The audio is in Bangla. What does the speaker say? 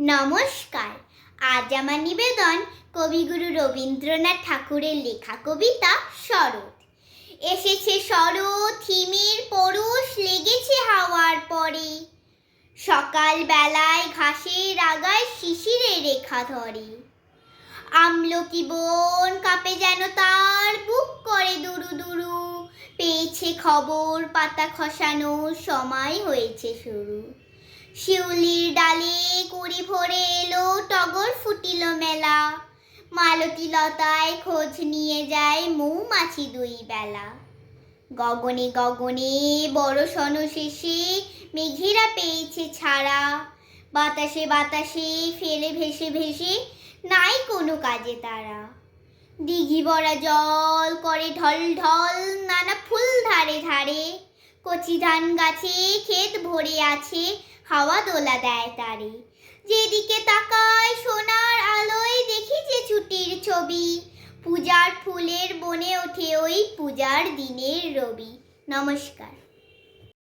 নমস্কার। আজ আমার নিবেদন কবিগুরু রবীন্দ্রনাথ ঠাকুরের লেখা কবিতা শরৎ। এসেছে শরৎ, হিমের পরশ, লেগেছে হাওয়ার পরে। সকাল বেলায় ঘাসের আগায় শিশিরে রেখা ধরে। আমলকি বন কাপে যেন তার, বুক করে দুরু দুরু। পেয়েছে খবর, পাতা খসানো সময় হয়েছে শুরু। শিউলির ডালে কুড়ি ভরে এলো, টগর ফুটিল মেলা। মালতী লতায় খোঁজ নিয়ে যায় মৌমাছি দুই বেলা। গগনে গগনে বড় সন শেষে মেঘেরা পেয়েছে ছাড়া। বাতাসে বাতাসে, ফেলে ভেসে ভেসে নাই কোনো কাজে তারা। দিঘি ভরা জল করে ঢল ঢল, নানা ফুল ধারে ধারে। কচি ধান গাছে ক্ষেত ভরে আছে হাওয়া দোলা দেয় তারে। যেদিকে তাকায় সোনার আলোয় দেখি যে ছুটির ছবি। পূজার ফুলের বনে ওঠে ওই পূজার দিনের রবি। নমস্কার।